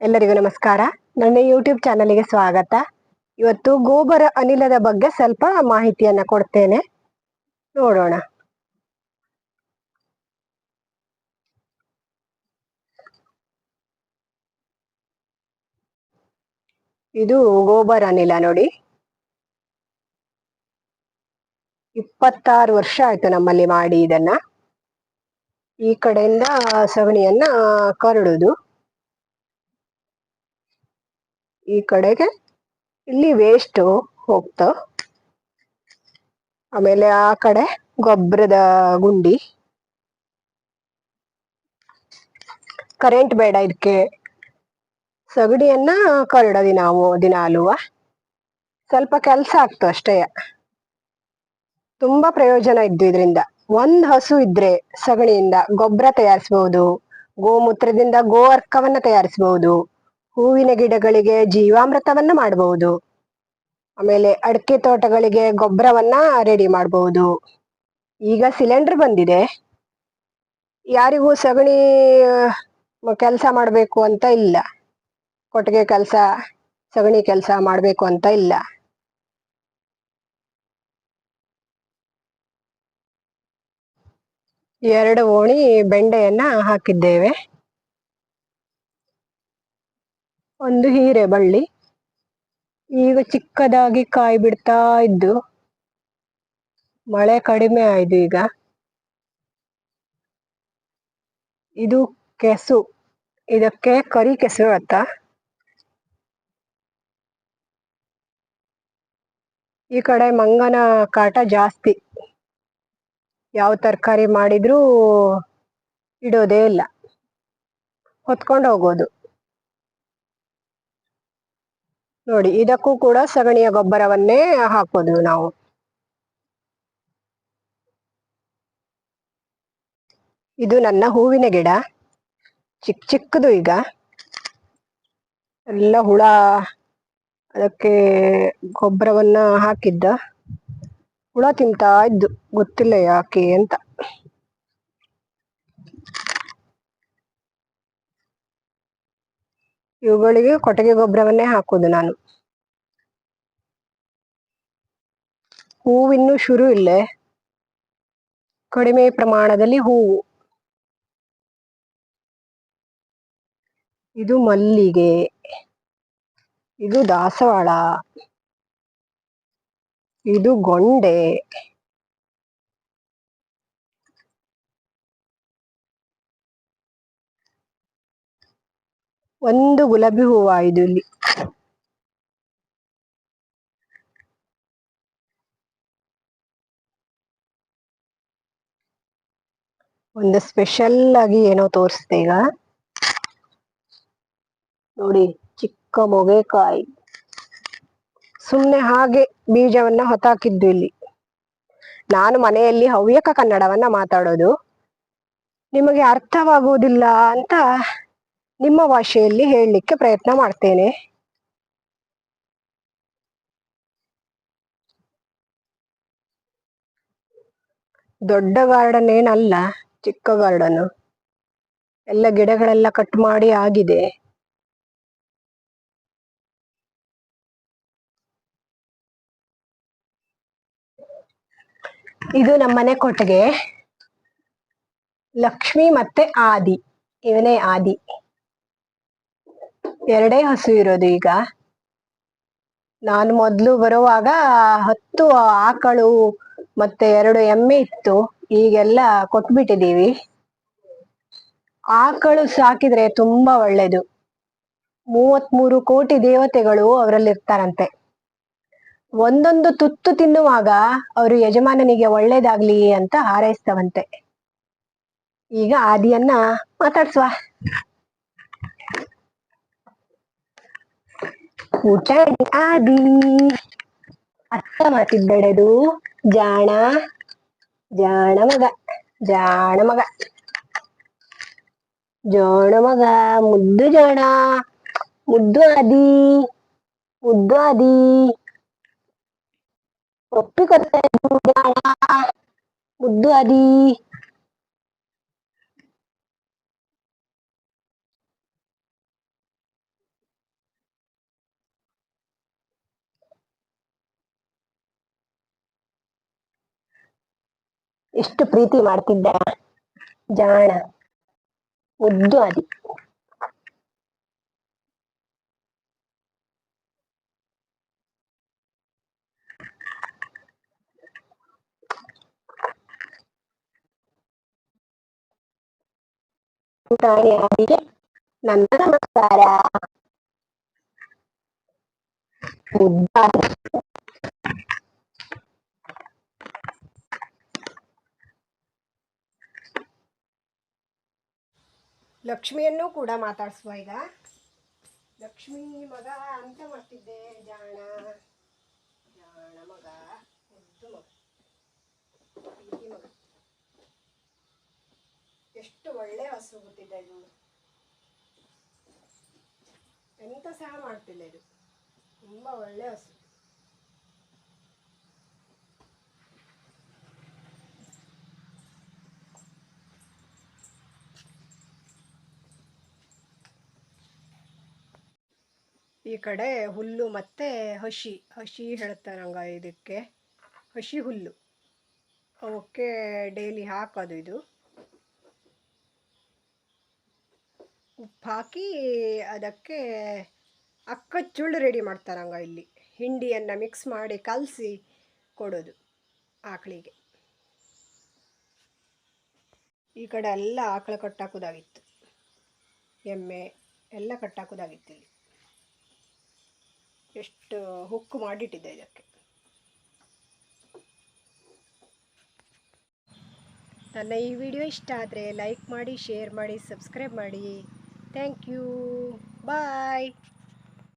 ಎಲ್ಲರಿಗೂ ನಮಸ್ಕಾರ. ನನ್ನ ಯೂಟ್ಯೂಬ್ ಚಾನಲ್ಗೆ ಸ್ವಾಗತ. ಇವತ್ತು ಗೋಬರ ಅನಿಲದ ಬಗ್ಗೆ ಸ್ವಲ್ಪ ಮಾಹಿತಿಯನ್ನ ಕೊಡ್ತೇನೆ. ನೋಡೋಣ. ಇದು ಗೋಬರ್ ಅನಿಲ ನೋಡಿ. ಇಪ್ಪತ್ತಾರು ವರ್ಷ ಆಯ್ತು ನಮ್ಮಲ್ಲಿ ಮಾಡಿ ಇದನ್ನ. ಈ ಕಡೆಯಿಂದ ಸಗಣಿಯನ್ನ ಕರಡುದು. ಈ ಕಡೆಗೆ ಇಲ್ಲಿ ವೇಸ್ಟ್ ಹೋಗ್ತ. ಆಮೇಲೆ ಆ ಕಡೆ ಗೊಬ್ಬರದ ಗುಂಡಿ. ಕರೆಂಟ್ ಬೇಡ ಇದಕ್ಕೆ ಸಗಡಿಯನ್ನ ಕರಡದಿ ನಾವು ದಿನ ದಿನಾಲುವ ಸ್ವಲ್ಪ ಕೆಲಸ ಆಗ್ತು ಅಷ್ಟೇ. ತುಂಬಾ ಪ್ರಯೋಜನ ಇದ್ದು ಇದರಿಂದ. ಒಂದ್ ಹಸು ಇದ್ರೆ ಸಗಣಿಯಿಂದ ಗೊಬ್ಬರ ತಯಾರಿಸಬಹುದು ಗೋಮೂತ್ರದಿಂದ ಗೋವರ್ಕವನ್ನ ತಯಾರಿಸಬಹುದು ಹೂವಿನ ಗಿಡಗಳಿಗೆ ಜೀವಾಮೃತವನ್ನ ಮಾಡಬಹುದು ಆಮೇಲೆ ಅಡಿಕೆ ತೋಟಗಳಿಗೆ ಗೊಬ್ಬರವನ್ನ ರೆಡಿ ಮಾಡಬಹುದು ಈಗ ಸಿಲಿಂಡರ್ ಬಂದಿದೆ. ಯಾರಿಗೂ ಸಗಣಿ ಕೆಲಸ ಮಾಡಬೇಕು ಅಂತ ಇಲ್ಲ. ಕೊಟ್ಟಿಗೆ ಕೆಲಸ, ಸಗಣಿ ಕೆಲಸ ಮಾಡಬೇಕು ಅಂತ ಇಲ್ಲ. ಎರಡು ಓಣಿ ಬೆಂಡೆಯನ್ನ ಹಾಕಿದ್ದೇವೆ. ಒಂದು ಹೀರೆ ಬಳ್ಳಿ. ಈಗ ಚಿಕ್ಕದಾಗಿ ಕಾಯಿ ಬಿಡ್ತಾ ಇದ್ದು, ಮಳೆ ಕಡಿಮೆ ಆಯ್ತು ಈಗ. ಇದು ಕೆಸು. ಇದಕ್ಕೆ ಕರಿ ಕೆಸು ಅಂತ ಈ ಕಡೆ ಮಂಗನ ಕಾಟ ಜಾಸ್ತಿ. ಯಾವ ತರಕಾರಿ ಮಾಡಿದ್ರೂ, ಇಡೋದೇ ಇಲ್ಲ. ಹೊತ್ಕೊಂಡು ಹೋಗೋದು. ನೋಡಿ, ಇದಕ್ಕೂ ಕೂಡ ಸಗಣಿಯ ಗೊಬ್ಬರವನ್ನೇ ಹಾಕೋದು ನಾವು. ಇದು ನನ್ನ ಹೂವಿನ ಗಿಡ. ಚಿಕ್ಕ ಚಿಕ್ಕದು ಈಗ. ಎಲ್ಲ ಹುಳ, ಅದಕ್ಕೆ ಗೊಬ್ಬರವನ್ನ ಹಾಕಿದ್ದ. ಹುಳ ತಿಂತಾ ಇದ್ದು, ಗೊತ್ತಿಲ್ಲ ಯಾಕೆ ಅಂತ. ಇವುಗಳಿಗೆ ಕೊಟ್ಟಿಗೆ ಗೊಬ್ಬರವನ್ನೇ ಹಾಕೋದು ನಾನು. ಹೂವಿನ್ನು ಶುರು ಇಲ್ಲೇ. ಕಡಿಮೆ ಪ್ರಮಾಣದಲ್ಲಿ ಹೂವು. ಇದು ಮಲ್ಲಿಗೆ. ಇದು ದಾಸವಾಳ. ಇದು ಗೊಂಡೆ. ಒಂದು ಗುಲಾಬಿ ಹೂವ ಇದು ಇಲ್ಲಿ. ಒಂದು ಸ್ಪೆಷಲ್ ಆಗಿ ಏನೋ ತೋರಿಸ್ತೆ ಈಗ. ನೋಡಿ, ಚಿಕ್ಕ ಮೊಗೆಕಾಯಿ. ಸುಮ್ನೆ ಹಾಗೆ ಬೀಜವನ್ನ ಹೊತ್ತಾಕಿದ್ದು ಇಲ್ಲಿ. ನಾನು ಮನೆಯಲ್ಲಿ ಹವ್ಯಕ ಕನ್ನಡವನ್ನ ಮಾತಾಡೋದು. ನಿಮಗೆ ಅರ್ಥವಾಗುವುದಿಲ್ಲ ಅಂತ ನಿಮ್ಮ ಭಾಷೆಯಲ್ಲಿ ಹೇಳಲಿಕ್ಕೆ ಪ್ರಯತ್ನ ಮಾಡ್ತೇನೆ. ದೊಡ್ಡ ಗಾರ್ಡನ್ ಏನಲ್ಲ ಚಿಕ್ಕ ಗಾರ್ಡನ್ ಎಲ್ಲ ಗಿಡಗಳೆಲ್ಲ ಕಟ್ ಮಾಡಿ ಆಗಿದೆ. ಇದು ನಮ್ಮನೆ ಕೊಟ್ಟಿಗೆ ಲಕ್ಷ್ಮಿ ಮತ್ತೆ ಆದಿ. ಇವನೇ ಆದಿ. ಎರಡೇ ಹಸು ಇರೋದು ಈಗ. ನಾನು ಮೊದ್ಲು ಬರುವಾಗ ಹತ್ತು ಆಕಳು ಮತ್ತೆ ಎರಡು ಎಮ್ಮೆ ಇತ್ತು. ಈಗೆಲ್ಲ ಕೊಟ್ಬಿಟ್ಟಿದೀವಿ. ಆಕಳು ಸಾಕಿದ್ರೆ ತುಂಬಾ ಒಳ್ಳೇದು. ಮೂವತ್ಮೂರು ಕೋಟಿ ದೇವತೆಗಳು ಅವರಲ್ಲಿ ಇರ್ತಾರಂತೆ ಒಂದೊಂದು ತುತ್ತು ತಿನ್ನುವಾಗ ಅವರು ಯಜಮಾನನಿಗೆ ಒಳ್ಳೇದಾಗ್ಲಿ ಅಂತ ಹಾರೈಸ್ತವಂತೆ. ಈಗ ಆದಿಯನ್ನ ಮಾತಾಡ್ಸುವ. ಊಟ ಆದಿ. ಅತ್ತ ಮಾತಿದ್ದಡೆದು ಜಾಣ. ಜಾಣ ಮಗ ಜಾಣ ಮಗ ಜಾಣ ಮಗ ಮುದ್ದು ಜಾಣ ಮುದ್ದು ಆದಿ ಮುದ್ದು ಆದಿ ಒಪ್ಪಿಕೊಳ್ತಾ ಜಾಣ ಮುದ್ದು ಆದಿ ಎಷ್ಟು ಪ್ರೀತಿ ಮಾಡ್ತಿದ್ದ. ಜಾಣ. ಮುದ್ದು ಅದಿ ಪುಟಾಣಿ ಆದಿಗೆ ನನ್ನ ನಮಸ್ಕಾರ. ಮುದ್ದಾದ. ಲಕ್ಷ್ಮಿಯನ್ನು ಕೂಡ ಮಾತಾಡಿಸುವ ಈಗ. ಲಕ್ಷ್ಮಿ ಮಗ ಅಂತ ಮಾಡ್ತಿದ್ದೆ. ಜಾಣ. ಜಾಣ ಮಗ. ಮುದ್ದು ಮಗ. ಪ್ರೀತಿ ಮಗ. ಎಷ್ಟು ಒಳ್ಳೆ ಹಸು ಗೊತ್ತಿದ್ದ ಇದು. ಎಂತ ಸಹ ಮಾಡ್ತಿಲ್ಲ ಇದು. ತುಂಬಾ ಒಳ್ಳೆ ಹಸು. ಈ ಕಡೆ ಹುಲ್ಲು ಮತ್ತೆ ಹಸಿ ಹಸಿ ಹೇಳ್ತಾರಂಗ ಇದಕ್ಕೆ. ಹಸಿ ಹುಲ್ಲು. ಅವಕ್ಕೆ ಡೈಲಿ ಹಾಕೋದು ಇದು. ಉಪ್ಪು ಹಾಕಿ ಅದಕ್ಕೆ ಅಕ್ಕಚ್ಚುಳ್ಳು ರೆಡಿ ಮಾಡ್ತಾರಂಗ ಇಲ್ಲಿ. ಹಿಂಡಿಯನ್ನು ಮಿಕ್ಸ್ ಮಾಡಿ ಕಲಸಿ ಕೊಡೋದು ಆಕಳಿಗೆ. ಈ ಕಡೆ ಎಲ್ಲ ಆಕಳು ಕಟ್ಟಾಕೋದಾಗಿತ್ತು ಎಮ್ಮೆ ಎಲ್ಲ ಕಟ್ಟಾಕೋದಾಗಿತ್ತು ಇಲ್ಲಿ. ಎಷ್ಟು ಹುಕ್ ಮಾಡಿಟ್ಟಿದ್ದೆ ಇದಕ್ಕೆ. ನನ್ನ ಈ ವಿಡಿಯೋ ಇಷ್ಟ ಆದರೆ ಲೈಕ್ ಮಾಡಿ, ಶೇರ್ ಮಾಡಿ, ಸಬ್ಸ್ಕ್ರೈಬ್ ಮಾಡಿ. Thank you. ಬಾಯ್.